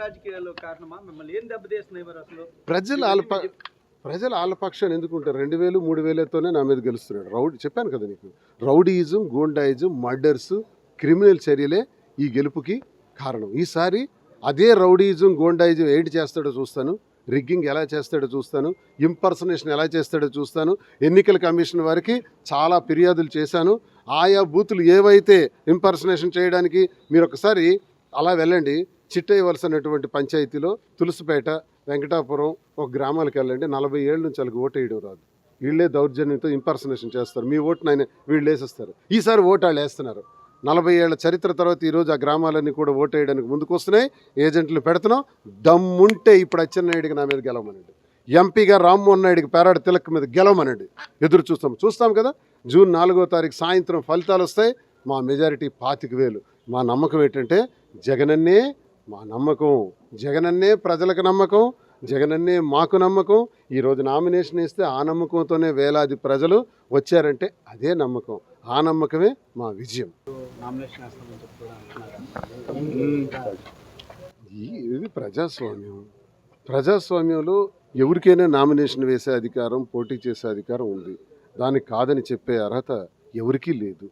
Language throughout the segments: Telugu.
రాజకీయాలు కారణమా? మిమ్మల్ని ఏం దెబ్బతీస్తున్నాయి మరి అసలు? ప్రజలు ఆల్ప ప్రజలు ఆళ్ళ పక్షాన్ని ఎందుకుంటారు? రెండు వేలు మూడు వేలతోనే నా మీద గెలుస్తున్నాడు. రౌడీ చెప్పాను కదా నీకు. రౌడీయిజం గూండాయిజం మర్డర్స్ క్రిమినల్ చర్యలే ఈ గెలుపుకి కారణం. ఈసారి అదే రౌడీయిజం గోండాయిజం ఏంటి చేస్తాడో చూస్తాను. రిగ్గింగ్ ఎలా చేస్తాడో చూస్తాను. ఇంపర్సనేషన్ ఎలా చేస్తాడో చూస్తాను. ఎన్నికల కమిషన్ వారికి చాలా ఫిర్యాదులు చేశాను. ఆయా బూతులు ఏవైతే ఇంపర్సనేషన్ చేయడానికి మీరు ఒకసారి అలా వెళ్ళండి. చిట్టేయవలసినటువంటి పంచాయతీలో తులసిపేట వెంకటాపురం ఒక గ్రామాలకు వెళ్ళండి. నలభై ఏళ్ళ నుంచి వాళ్ళకి ఓటు వేయడం రాదు. వీళ్ళే దౌర్జన్యంతో ఇంపర్సనేషన్ చేస్తారు. మీ ఓటును ఆయన వీళ్ళు వేసేస్తారు. ఈసారి ఓటు వాళ్ళు వేస్తున్నారు. నలభై ఏళ్ళ చరిత్ర తర్వాత ఈరోజు ఆ గ్రామాలన్నీ కూడా ఓటు వేయడానికి ముందుకు వస్తున్నాయి. ఏజెంట్లు పెడుతున్నాం. దమ్ముంటే ఇప్పుడు అచ్చెన్నాయుడికి నా మీద గెలవమనండి. ఎంపీగా రామ్మోహన్ నాయుడికి పేరాడ తిలక్ మీద గెలవమనండి. ఎదురు చూస్తాం. చూస్తాం కదా. జూన్ నాలుగో తారీఖు సాయంత్రం ఫలితాలు వస్తాయి. మా మెజారిటీ పాతిక వేలు. మా నమ్మకం ఏంటంటే జగనన్నే మా నమ్మకం. జగనన్నే ప్రజలకు నమ్మకం జగనన్నే మాకు నమ్మకం. ఈరోజు నామినేషన్ ఇస్తే ఆ నమ్మకంతోనే వేలాది ప్రజలు వచ్చారంటే అదే నమ్మకం. ఆ నమ్మకమే మా విజయం. ఇది ప్రజాస్వామ్యం. ప్రజాస్వామ్యంలో ఎవరికైనా నామినేషన్ వేసే అధికారం పోటీ చేసే అధికారం ఉంది. దానికి కాదని చెప్పే అర్హత ఎవరికీ లేదు.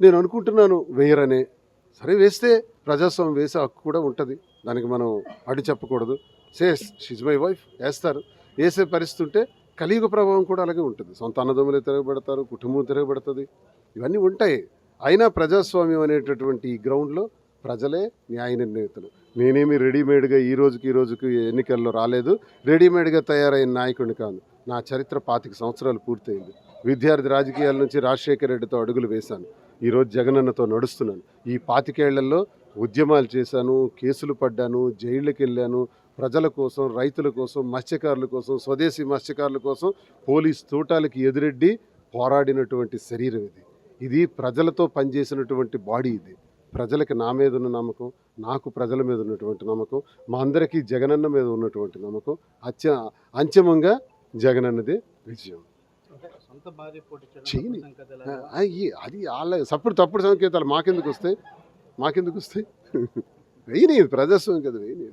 నేను అనుకుంటున్నాను వేయరనే. సరే వేస్తే ప్రజాస్వామ్యం వేసే హక్కు కూడా ఉంటుంది. దానికి మనం అడ్డు చెప్పకూడదు. సేస్ షిజ్ మై వైఫ్ వేస్తారు. వేసే పరిస్థితి ఉంటే కలియుగ ప్రభావం కూడా అలాగే ఉంటుంది. సొంత అన్నదమ్ములు తిరగబడతారు కుటుంబం తిరగబడుతుంది. ఇవన్నీ ఉంటాయి. అయినా ప్రజాస్వామ్యం అనేటటువంటి ఈ గ్రౌండ్లో ప్రజలే న్యాయ నిర్ణేతలు. నేనేమి రెడీమేడ్గా ఈ రోజుకి ఈ రోజుకి ఎన్నికల్లో రాలేదు. రెడీమేడ్గా తయారైన నాయకుడిని కాదు. నా చరిత్ర పాతిక సంవత్సరాలు పూర్తయింది. విద్యార్థి రాజకీయాల నుంచి రాజశేఖర రెడ్డితో అడుగులు వేశాను. ఈరోజు జగనన్నతో నడుస్తున్నాను. ఈ పాతికేళ్ళలో ఉద్యమాలు చేశాను కేసులు పడ్డాను జైళ్ళకి వెళ్ళాను ప్రజల కోసం రైతుల కోసం మత్స్యకారుల కోసం స్వదేశీ మత్స్యకారుల కోసం పోలీస్ తోటాలకి ఎదురెడ్డి పోరాడినటువంటి శరీరం ఇది. ఇది ప్రజలతో పనిచేసినటువంటి బాడీ ఇది. ప్రజలకి నా మీద ఉన్న నమ్మకం నాకు ప్రజల మీద ఉన్నటువంటి నమ్మకం మా అందరికీ జగనన్న మీద ఉన్నటువంటి నమ్మకం అత్య అంతిమంగా జగనన్నదే విజయం. చేయని. అది వాళ్ళ తప్పుడు తప్పుడు సంకేతాలు మాకెందుకు వస్తాయి? మాకెందుకు వస్తాయి? వెయ్యి ప్రజాస్వామ్యం కదా వెయ్యి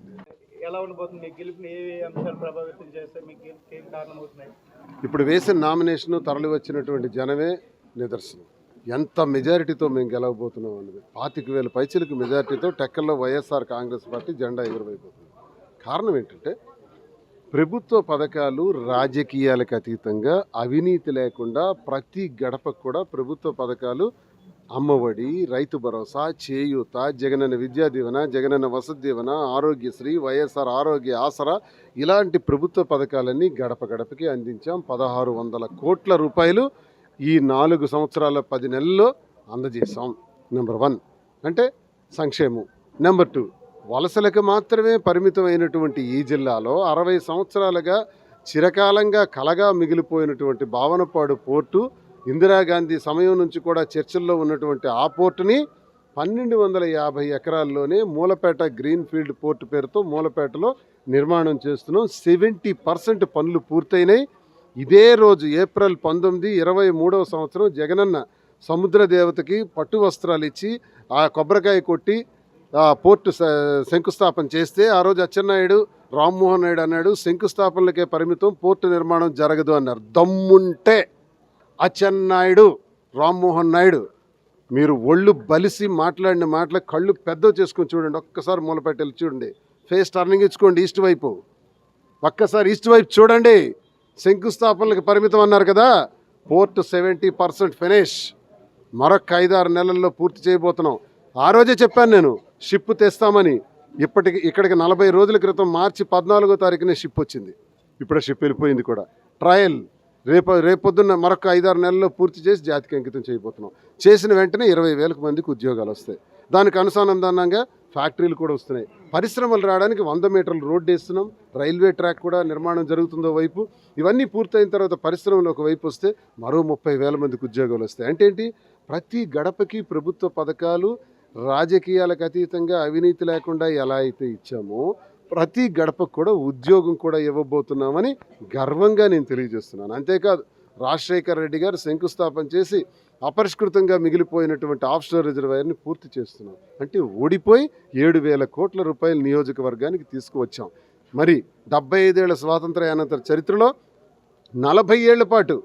ఎలా ఉండబోతుంది? మీ గెలుపుని ఏ అంశాలు ప్రభావితం చేస్తే మీకు ఏం- ఏం కారణం అవుతున్నాయి ఇప్పుడు వేసిన నామినేషన్ తరలి వచ్చినటువంటి జనమే నిదర్శనం. ఎంత మెజారిటీతో మేము గెలవబోతున్నాం అన్నది. పాతిక వేల పైచలకు మెజారిటీతో టెక్కల్లో వైఎస్ఆర్ కాంగ్రెస్ పార్టీ జెండా ఎగురవైపోతుంది కారణం ఏంటంటే ప్రభుత్వ పథకాలు రాజకీయాలకు అతీతంగా అవినీతి లేకుండా ప్రతి గడపకు కూడా ప్రభుత్వ పథకాలు అమ్మఒడి రైతు భరోసా చేయూత జగనన్న విద్యా దీవెన జగనన్న వసతి దీవెన ఆరోగ్యశ్రీ వైఎస్ఆర్ ఆరోగ్య ఆసరా ఇలాంటి ప్రభుత్వ పథకాలన్నీ గడప గడపకి అందించాం. పదహారు వందల కోట్ల రూపాయలు ఈ నాలుగు సంవత్సరాల పది నెలల్లో అందజేశాం. నెంబర్ వన్ అంటే సంక్షేమం. నెంబర్ టూ వలసలకు మాత్రమే పరిమితమైనటువంటి ఈ జిల్లాలో అరవై సంవత్సరాలుగా చిరకాలంగా కలగా మిగిలిపోయినటువంటి భావనపాడు పోర్టు ఇందిరాగాంధీ సమయం నుంచి కూడా చర్చల్లో ఉన్నటువంటి ఆ పోర్టుని పన్నెండు వందల యాభై ఎకరాల్లోనే మూలపేట గ్రీన్ ఫీల్డ్ పోర్టు పేరుతో మూలపేటలో నిర్మాణం చేస్తున్నాం. సెవెంటీ పర్సెంట్ పనులు పూర్తయినాయి. ఇదే రోజు ఏప్రిల్ పంతొమ్మిది ఇరవై మూడవ సంవత్సరం జగనన్న సముద్ర దేవతకి పట్టు వస్త్రాలు ఇచ్చి ఆ కొబ్బరికాయ కొట్టి ఆ పోర్టు శంకుస్థాపన చేస్తే ఆ రోజు అచ్చెన్నాయుడు రామ్మోహన్ నాయుడు అన్నాడు శంకుస్థాపనలకే పరిమితం పోర్టు నిర్మాణం జరగదు అన్నారు. దమ్ముంటే అచ్చెన్నాయుడు రామ్మోహన్ నాయుడు మీరు ఒళ్ళు బలిసి మాట్లాడిన మాటలు కళ్ళు పెద్ద చేసుకొని చూడండి. ఒక్కసారి మూలపెట్టెలు చూడండి. ఫేస్ టర్నింగ్ ఇచ్చుకోండి ఈస్ట్ వైపు. ఒక్కసారి ఈస్ట్ వైపు చూడండి. శంకుస్థాపనలకు పరిమితం అన్నారు కదా. Port seventy percent finish. మరొక ఐదారు నెలల్లో పూర్తి చేయబోతున్నాం. ఆ రోజే చెప్పాను నేను షిప్ తెస్తామని. ఇప్పటికి ఇక్కడికి నలభై రోజుల క్రితం మార్చి పద్నాలుగో తారీఖునే షిప్ వచ్చింది. ఇప్పుడు షిప్ వెళ్ళిపోయింది కూడా. ట్రయల్ రేపు రేపొద్దున్న మరొక ఐదారు నెలల్లో పూర్తి చేసి జాతికి అంకితం చేయబోతున్నాం. చేసిన వెంటనే ఇరవై వేలకు మందికి ఉద్యోగాలు వస్తాయి. దానికి అనుసంధానంగా ఫ్యాక్టరీలు కూడా వస్తున్నాయి. పరిశ్రమలు రావడానికి వంద మీటర్ల రోడ్డు వేస్తున్నాం. రైల్వే ట్రాక్ కూడా నిర్మాణం జరుగుతుందో వైపు. ఇవన్నీ పూర్తయిన తర్వాత పరిశ్రమలు ఒక వైపు వస్తే మరో ముప్పై వేల మందికి ఉద్యోగాలు వస్తాయి. అంటే ఏంటి? ప్రతి గడపకి ప్రభుత్వ పథకాలు రాజకీయాలకు అతీతంగా అవినీతి లేకుండా ఎలా అయితే ఇచ్చామో ప్రతి గడపకు కూడా ఉద్యోగం కూడా ఇవ్వబోతున్నామని గర్వంగా నేను తెలియజేస్తున్నాను. అంతేకాదు రాజశేఖర్ రెడ్డి గారు శంకుస్థాపన చేసి అపరిష్కృతంగా మిగిలిపోయినటువంటి ఆఫ్షోర్ రిజర్వాయర్ని పూర్తి చేస్తున్నాం. అంటే ఓడిపోయి ఏడు వేల కోట్ల రూపాయల నియోజకవర్గానికి తీసుకువచ్చాం. మరి డెబ్బై ఐదేళ్ళ స్వాతంత్ర్యానంతర చరిత్రలో నలభై ఏళ్ళ పాటు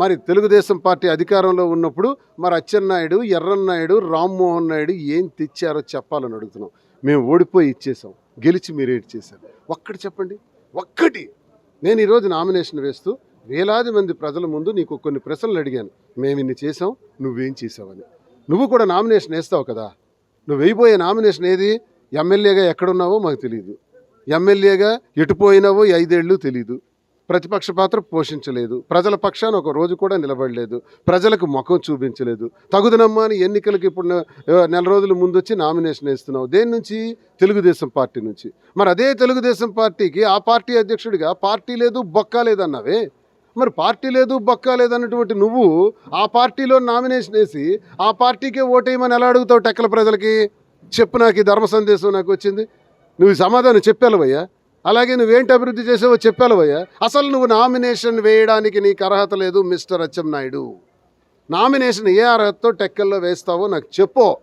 మరి తెలుగుదేశం పార్టీ అధికారంలో ఉన్నప్పుడు మరి అచ్చెన్నాయుడు ఎర్రన్నాయుడు రామ్మోహన్ నాయుడు ఏం తెచ్చారో చెప్పాలని అడుగుతున్నాం. మేము ఓడిపోయి ఇచ్చేసాం గెలిచి మీరేటి చేశారు. ఒక్కటి చెప్పండి. ఒక్కటి. నేను ఈరోజు నామినేషన్ వేస్తూ వేలాది మంది ప్రజల ముందు నీకు కొన్ని ప్రశ్నలు అడిగాను. మేము ఇన్ని చేసాం నువ్వేం చేసావని నువ్వు కూడా నామినేషన్ వేస్తావు కదా. నువ్వు వేయబోయే నామినేషన్ ఏది? ఎమ్మెల్యేగా ఎక్కడున్నావో మాకు తెలియదు ఎమ్మెల్యేగా ఎటుపోయినావో ఐదేళ్ళు తెలియదు ప్రతిపక్ష పాత్ర పోషించలేదు. ప్రజల పక్షాన ఒక రోజు కూడా నిలబడలేదు. ప్రజలకు ముఖం చూపించలేదు. తగుదనమ్మా అని ఎన్నికలకు ఇప్పుడు నెల రోజుల ముందు వచ్చి నామినేషన్ వేస్తున్నావు. దేని నుంచి? తెలుగుదేశం పార్టీ నుంచి. మరి అదే తెలుగుదేశం పార్టీకి ఆ పార్టీ అధ్యక్షుడిగా పార్టీ లేదు బొక్క లేదన్నావే? మరి పార్టీ లేదు బొక్క లేదన్నటువంటి నువ్వు ఆ పార్టీలో నామినేషన్ వేసి ఆ పార్టీకే ఓటేయమని ఎలా అడుగుతావు టెక్కల ప్రజలకి? చెప్పు నాకు ఈ ధర్మ సందేశం నాకు వచ్చింది. నువ్వు సమాధానం చెప్పాలవయ్యా అలాగే నువ్వేంటి అభివృద్ధి చేసావో చెప్పాలవయ్యా అసలు నువ్వు నామినేషన్ వేయడానికి నీకు అర్హత లేదు మిస్టర్ అచ్చెన్నాయుడు నామినేషన్ ఏ అర్హతతో టెక్కల్లో వేస్తావో నాకు చెప్పు.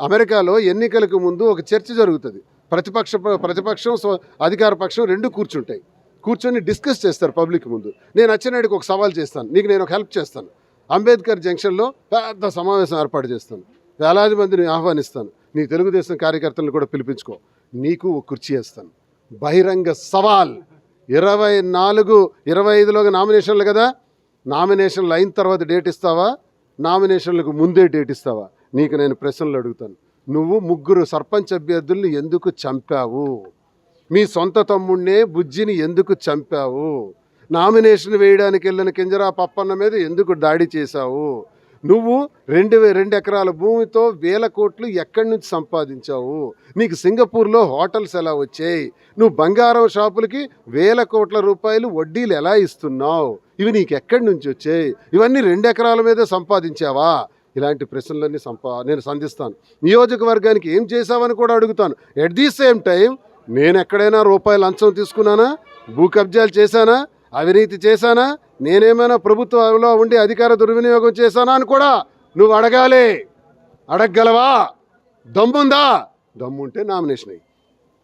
అమెరికాలో ఎన్నికలకు ముందు ఒక చర్చ జరుగుతుంది. ప్రతిపక్ష ప్రతిపక్షం అధికార పక్షం రెండు కూర్చుంటాయి. కూర్చొని డిస్కస్ చేస్తారు పబ్లిక్ ముందు. నేను అచ్చెన్నాయుడికి ఒక సవాల్ చేస్తాను. నీకు నేను ఒక హెల్ప్ చేస్తాను. అంబేద్కర్ జంక్షన్లో పెద్ద సమావేశం ఏర్పాటు చేస్తాను. వేలాది మందిని ఆహ్వానిస్తాను. నీ తెలుగుదేశం కార్యకర్తలను కూడా పిలిపించుకో. నీకు ఒక కుర్చీ వేస్తాను. బహిరంగ సవాల్. ఇరవై నాలుగు ఇరవై ఐదులోగా నామినేషన్లు కదా? నామినేషన్లు అయిన తర్వాత డేట్ ఇస్తావా? నామినేషన్లకు ముందే డేట్ ఇస్తావా? నీకు నేను ప్రశ్నలు అడుగుతాను. నువ్వు ముగ్గురు సర్పంచ్ అభ్యర్థుల్ని ఎందుకు చంపావు? మీ సొంత తమ్ముడినే బుజ్జిని ఎందుకు చంపావు? నామినేషన్ వేయడానికి వెళ్ళిన కింజరా పప్పన్న మీద ఎందుకు దాడి చేశావు? నువ్వు రెండు రెండు ఎకరాల భూమితో వేల కోట్లు ఎక్కడి నుంచి సంపాదించావు? నీకు సింగపూర్లో హోటల్స్ ఎలా వచ్చాయి? నువ్వు బంగారం షాపులకి వేల కోట్ల రూపాయలు వడ్డీలు ఎలా ఇస్తున్నావు? ఇవి నీకు ఎక్కడి నుంచి వచ్చాయి? ఇవన్నీ రెండు ఎకరాల మీద సంపాదించావా? ఇలాంటి ప్రశ్నలన్నీ సంపా నేను సంధిస్తాను. నియోజకవర్గానికి ఏం చేశావని కూడా అడుగుతాను. ఎట్ ది సేమ్ టైం నేను ఎక్కడైనా రూపాయలు లంచం తీసుకున్నానా? భూ కబ్జాలు చేశానా? అవినీతి చేశానా? నేనేమైనా ప్రభుత్వంలో ఉండి అధికార దుర్వినియోగం చేశానా అని కూడా నువ్వు అడగాలి. అడగగలవా? దమ్ముందా? దమ్ముంటే నామినేషన్ అయ్యి.